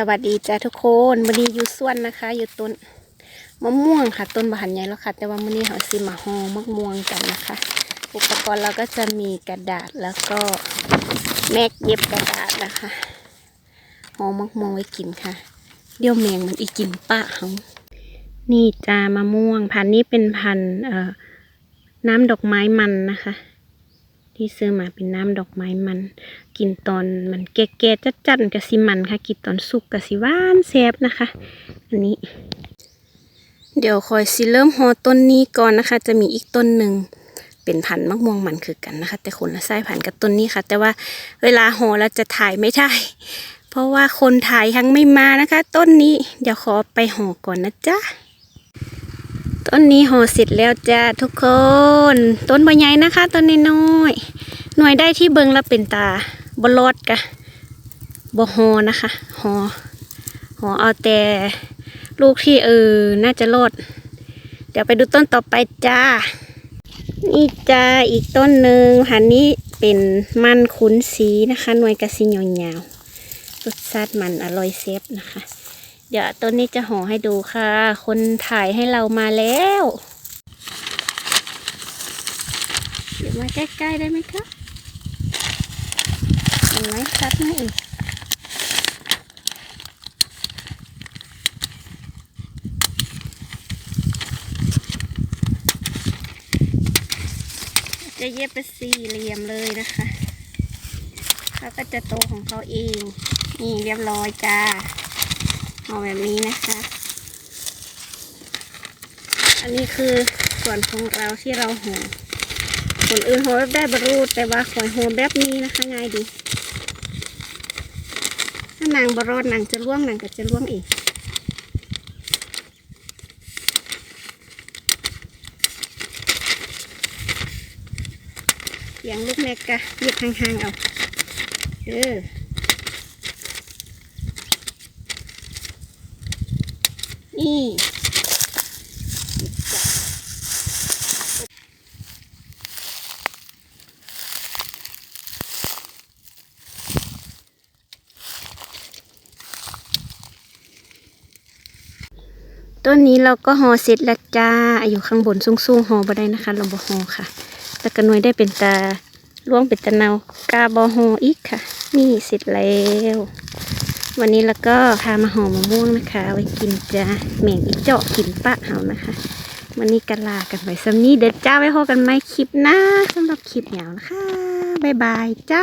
สวัสดีจ้าทุกคนวันนี้อยู่สวนนะคะ อยู่ต้นมะม่วงค่ะ ต้นบะหันใหญ่แล้วค่ะ แต่ว่าวันนี้เราสิมาหอมะม่วงกันนะคะ อุปกรณ์เราก็จะมีกระดาษแล้วก็แม็กเย็บกระดาษนะคะหอมะม่วงไว้กินค่ะ เดี๋ยวแมงมันอีกินป้าเขานี่จ้ามะม่วง พันนี้เป็นพันเอ่อน้ำดอกไม้มันนะคะ ที่ซื้อมาเป็นน้ำดอกไม้มัน กินตอนมันแก่ๆจัดๆกะสิมันค่ะ กินตอนสุกกะสิหวานแซ่บนะคะ อันนี้ เดี๋ยวคอยสิเริ่มห่อต้นนี้ก่อนนะคะ จะมีอีกต้นหนึ่งเป็นพันมะม่วงมันคือกันนะคะ แต่คนละสายพันกับต้นนี้ค่ะ แต่ว่าเวลาห่อแล้วจะถ่ายไม่ได้เพราะว่าคนถ่ายยังไม่มานะคะ ต้นนี้เดี๋ยวขอไปหอก่อนนะจ๊ะ ต้นนี้ห่อเสร็จแล้วจ้าทุกคน ต้นใบใหญ่นะคะต้นน้อยๆหน่วยได้ที่เบิงแล้วเป็นตาบลอดกะบหอนะคะหอหอเอาแต่ลูกที่เออน่าจะรอด เดี๋ยวไปดูต้นต่อไปจ้า นี่จ้าอีกต้นหนึ่งหันนี้เป็นมันขุนสีนะคะ หน่วยกระสิยาวๆรสชาติมันอร่อยเซฟนะคะ เดี๋ยวต้นนี้จะห่อให้ดูค่ะ คนถ่ายให้เรามาแล้ว เดี๋ยวมาใกล้ๆได้ไหมคะเห็นไหมชัดไหมเอ่ยจะเย็บเป็นสี่เหลี่ยมเลยนะคะเขาก็จะโตของเขาเอง นี่เรียบร้อยจ้า เอาแบบนี้นะคะ อันนี้คือส่วนของเราที่เราห่อคนอื่นห่อแบบได้บรรูแต่ว่าขอยห่อแบบนี้นะคะง่ายดี ถ้านางบรอดนางจะล่วงนางก็จะล่วงอีกอย่างลูกแม่กะเหยียบห่างๆเอาเออ นี่ต้นนี้เราก็ห่อเสร็จแล้วจ้าอยู่ข้างบนสูงๆห่อบ่ได้นะคะ เราบ่ห่อค่ะ แต่กระนวยได้เป็นตาล่วงเป็นตะนาวกาบอห่ออีกค่ะ นี่เสร็จแล้ว วันนี้แล้วก็พามาห่อมะม่วงนะคะไว้กินจ้าแม่งอีเจาะกินปะเฮานะคะวันนี้กันลากันไปซ้ำนี้เด็ดจ้าไว้พบกันไหมคลิปหน้าสำหรับคลิปเหงานะคะ บ๊ายบายจ้า